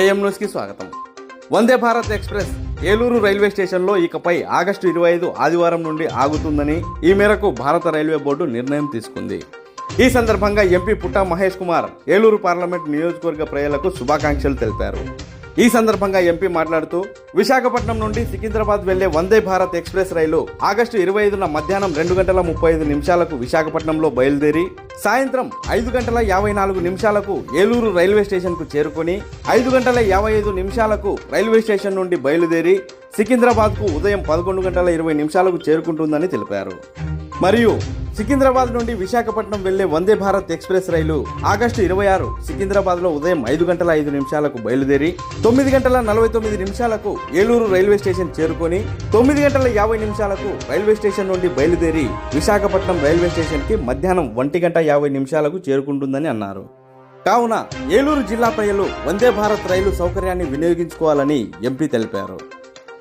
AM న్యూస్కి స్వాగతం. Vande Bharat express Eluru railway స్టేషన్లో ఇకపై ఆగస్టు ఇరవై ఐదు ఆదివారం నుండి ఆగుతుందని ఈ మేరకు భారత రైల్వే బోర్డు నిర్ణయం తీసుకుంది. ఈ సందర్భంగా ఎంపీ పుట్టా మహేష్ కుమార్ ఏలూరు పార్లమెంట్ నియోజకవర్గ ప్రజలకు శుభాకాంక్షలు తెలిపారు. ఈ సందర్భంగా ఎంపీ మాట్లాడుతూ విశాఖపట్నం నుండి సికింద్రాబాద్ వెళ్ళే వందే భారత్ ఎక్స్ప్రెస్ రైలు ఆగస్టు ఇరవై ఐదున మధ్యాహ్నం రెండు గంటల ముప్పై ఐదు నిమిషాలకు విశాఖపట్నంలో బయలుదేరి సాయంత్రం ఐదు గంటల యాభై నాలుగు నిమిషాలకు ఏలూరు రైల్వే స్టేషన్కు చేరుకొని ఐదు గంటల యాభై ఐదు నిమిషాలకు రైల్వే స్టేషన్ నుండి బయలుదేరి సికింద్రాబాద్కు ఉదయం పదకొండు గంటల ఇరవై నిమిషాలకు చేరుకుంటుందని తెలిపారు. మరియు సికింద్రాబాద్ నుండి విశాఖపట్నం వెళ్ళే వందే భారత్ ఎక్స్ప్రెస్ రైలు ఆగస్టు ఇరవై ఆరు సికింద్రాబాద్లో ఉదయం ఐదు గంటల ఐదు నిమిషాలకు బయలుదేరి తొమ్మిది గంటల నలభై తొమ్మిది నిమిషాలకు ఏలూరు రైల్వే స్టేషన్ చేరుకొని తొమ్మిది గంటల యాభై నిమిషాలకు రైల్వే స్టేషన్ నుండి బయలుదేరి విశాఖపట్నం రైల్వే స్టేషన్కి మధ్యాహ్నం ఒంటి గంట యాభై నిమిషాలకు చేరుకుంటుందని అన్నారు. కావున ఏలూరు జిల్లా ప్రజలు వందే భారత్ రైలు సౌకర్యాన్ని వినియోగించుకోవాలని ఎంపీ తెలిపారు.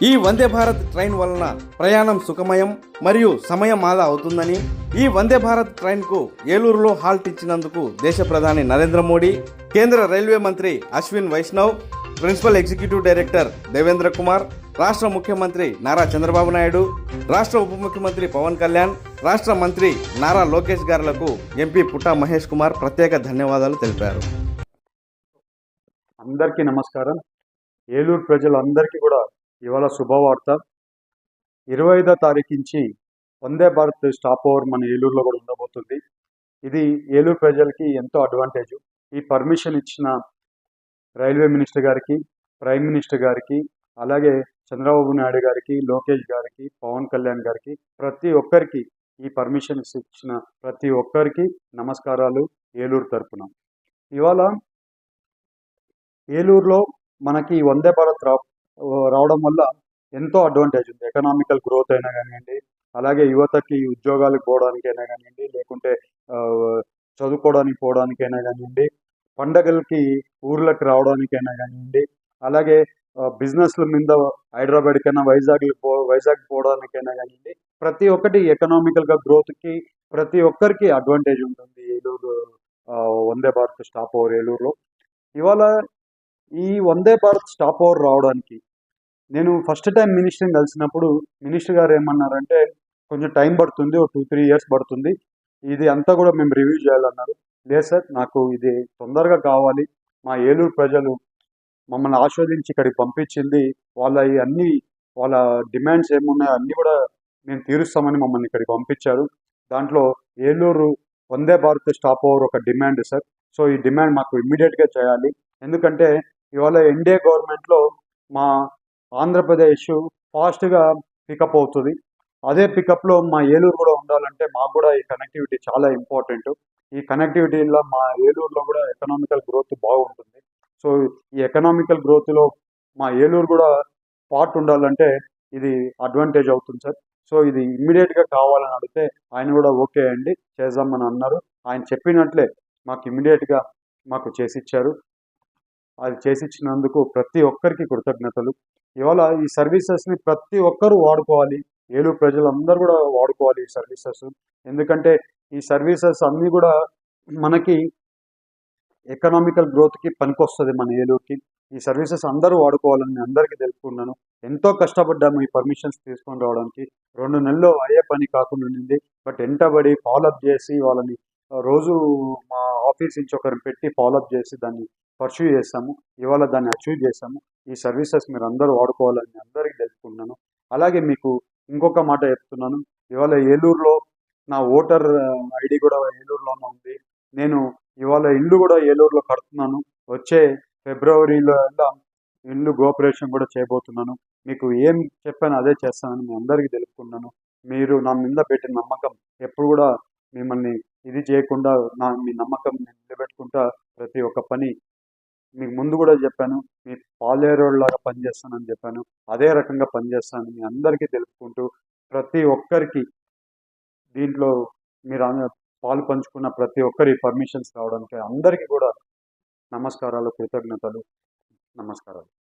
ఈ వందే భారత్ ట్రైన్ వలన ప్రయాణం సుఖమయం మరియు సమయం ఆదా అవుతుందని ఈ వందే భారత్ ట్రైన్కు ఏలూరులో హాల్ట్ ఇచ్చినందుకు దేశ ప్రధాని నరేంద్ర మోడీ కేంద్ర రైల్వే మంత్రి Ashwin Vaishnaw principal executive director Devendra Kumar రాష్ట్ర ముఖ్యమంత్రి నారా చంద్రబాబు నాయుడు రాష్ట్ర ఉప ముఖ్యమంత్రి పవన్ కళ్యాణ్ రాష్ట్ర మంత్రి నారా లోకేష్ గారులకు ఎంపీ పుట్టా మహేష్ కుమార్ ప్రత్యేక ధన్యవాదాలు తెలిపారు. అందరికీ నమస్కారం. ఏలూరు ప్రజలందరికీ కూడా ఇవాళ శుభవార్త. ఇరవై ఐదో తారీఖు నుంచి వందే భారత్ స్టాప్ ఓవర్ మన ఏలూరులో కూడా ఉండబోతుంది. ఇది ఏలూరు ప్రజలకి ఎంతో అడ్వాంటేజ్. ఈ పర్మిషన్ ఇచ్చిన రైల్వే మినిస్టర్ గారికి ప్రైమ్ మినిస్టర్ గారికి అలాగే చంద్రబాబు నాయుడు గారికి లోకేష్ గారికి పవన్ కళ్యాణ్ గారికి ప్రతి ఒక్కరికి ఈ పర్మిషన్ ఇచ్చిన ప్రతి ఒక్కరికి నమస్కారాలు ఏలూరు తరపున. ఇవాళ ఏలూరులో మనకి వందే భారత్ రావడం వల్ల ఎంతో అడ్వాంటేజ్ ఉంది. ఎకనామికల్ గ్రోత్ అయినా కానివ్వండి అలాగే యువతకి ఉద్యోగాలకు పోవడానికైనా కానివ్వండి లేకుంటే చదువుకోవడానికి పోవడానికైనా కానివ్వండి పండగలకి ఊర్లకు రావడానికైనా కానివ్వండి అలాగే బిజినెస్ల మీద హైదరాబాద్కైనా వైజాగ్ పో వైజాగ్ పోవడానికైనా కానివ్వండి ప్రతి ఒక్కటి ఎకనామికల్గా గ్రోత్కి ప్రతి ఒక్కరికి అడ్వాంటేజ్ ఉంటుంది. ఏలూరు వందే భారత్ స్టాప్ ఓవర్ ఏలూరులో. ఇవాళ ఈ వందే భారత్ స్టాప్ ఓవర్ రావడానికి నేను ఫస్ట్ టైం మినిస్టర్ని కలిసినప్పుడు మినిస్టర్ గారు ఏమన్నారంటే కొంచెం టైం పడుతుంది ఒక టూ త్రీ ఇయర్స్ పడుతుంది. ఇది అంతా కూడా మేము రివ్యూ చేయాలన్నారు. లేదు సార్ నాకు ఇది తొందరగా కావాలి. మా ఏలూరు ప్రజలు మమ్మల్ని ఆస్వాదించి ఇక్కడికి పంపించింది. వాళ్ళ అన్ని వాళ్ళ డిమాండ్స్ ఏమున్నాయో అన్నీ కూడా మేము తీరుస్తామని మమ్మల్ని ఇక్కడికి పంపించారు. దాంట్లో ఏలూరు వందే భారత్ స్టాప్ ఓవర్ ఒక డిమాండ్ సార్. సో ఈ డిమాండ్ మాకు ఇమ్మీడియట్గా చేయాలి. ఎందుకంటే ఇవాళ ఎన్డీఏ గవర్నమెంట్లో మా ఆంధ్రప్రదేశ్ ఫాస్ట్గా పికప్ అవుతుంది. అదే పికప్లో మా ఏలూరు కూడా ఉండాలంటే మాకు కూడా ఈ కనెక్టివిటీ చాలా ఇంపార్టెంట్ ఈ కనెక్టివిటీలో మా ఏలూరులో కూడా ఎకనామికల్ గ్రోత్ బాగుంటుంది. సో ఈ ఎకనామికల్ గ్రోత్లో మా ఏలూరు కూడా పార్ట్ ఉండాలంటే ఇది అడ్వాంటేజ్ అవుతుంది సార్. సో ఇది ఇమ్మీడియట్గా కావాలని అడిగితే ఆయన కూడా ఓకే అండి చేద్దామని అన్నారు. ఆయన చెప్పినట్లే మాకు ఇమ్మీడియట్గా మాకు చేసిచ్చారు అది చేసిచ్చినందుకు ప్రతి ఒక్కరికి కృతజ్ఞతలు. ఇవాళ ఈ సర్వీసెస్ని ప్రతి ఒక్కరూ వాడుకోవాలి. ఏలూరు ప్రజలందరూ కూడా వాడుకోవాలి ఈ సర్వీసెస్. ఎందుకంటే ఈ సర్వీసెస్ అన్నీ కూడా మనకి ఎకనామికల్ గ్రోత్కి పనికొస్తుంది మన ఏలూరుకి. ఈ సర్వీసెస్ అందరూ వాడుకోవాలని నేను అందరికీ తెలుపుకున్నాను ఎంతో కష్టపడ్డాము ఈ పర్మిషన్స్ తీసుకొని రావడానికి. రెండు నెలలు అయ్యే పని కాకుండా ఉండింది. బట్ ఎంటబడి ఫాలోఅప్ చేసి వాళ్ళని రోజు మా ఆఫీస్ నుంచి ఒకరిని పెట్టి ఫాలోఅప్ చేసి దాన్ని పర్సూ చేస్తాము. ఇవాళ దాన్ని అచీవ్ చేస్తాము. ఈ సర్వీసెస్ మీరు అందరూ వాడుకోవాలని అందరికీ తెలుసుకుంటున్నాను అలాగే మీకు ఇంకొక మాట చెప్తున్నాను. ఇవాళ ఏలూరులో నా ఓటర్ ఐడి కూడా ఏలూరులోనే ఉంది. నేను ఇవాళ ఇల్లు కూడా ఏలూరులో కడుతున్నాను. వచ్చే ఫిబ్రవరిలో ఇల్లు గోపరేషన్ కూడా చేయబోతున్నాను. మీకు ఏం చెప్పాను అదే చేస్తానని మీ అందరికీ తెలుపుకున్నాను మీరు నా మీద పెట్టిన నమ్మకం ఎప్పుడు కూడా మిమ్మల్ని ఇది చేయకుండా నా మీ నమ్మకం నేను నిలబెట్టుకుంటా ప్రతి ఒక్క పని. మీకు ముందు కూడా చెప్పాను మీ పాలేరోడ్లాగా పనిచేస్తానని చెప్పాను అదే రకంగా పనిచేస్తానని మీ అందరికీ తెలుపుకుంటూ ప్రతి ఒక్కరికి దీంట్లో మీరు పాలు పంచుకున్న ప్రతి ఒక్కరి పర్మిషన్స్ రావడానికి అందరికీ కూడా నమస్కారాలు కృతజ్ఞతలు నమస్కారాలు.